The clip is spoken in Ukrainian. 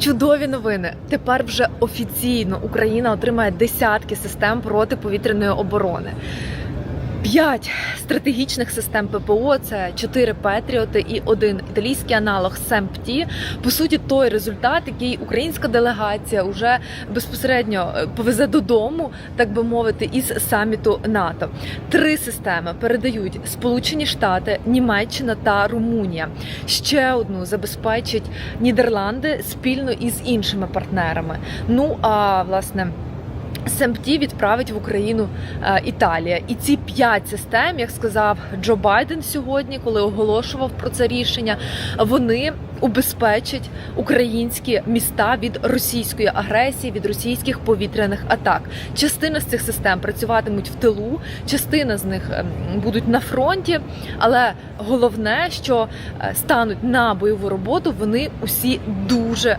Чудові новини. Тепер вже офіційно Україна отримає десятки систем протиповітряної оборони. П'ять стратегічних систем ППО це чотири Петріоти і один італійський аналог СЕМПТІ. По суті, той результат, який українська делегація вже безпосередньо е, повезе додому, так би мовити, із саміту НАТО. Три системи передають Сполучені Штати, Німеччина та Румунія. Ще одну забезпечать Нідерланди спільно із іншими партнерами. Ну а власне. СМТ відправить в Україну е, Італія, і ці п'ять систем, як сказав Джо Байден сьогодні, коли оголошував про це рішення, вони убезпечать українські міста від російської агресії, від російських повітряних атак. Частина з цих систем працюватимуть в тилу, частина з них ем, будуть на фронті. Але головне, що е, стануть на бойову роботу, вони усі дуже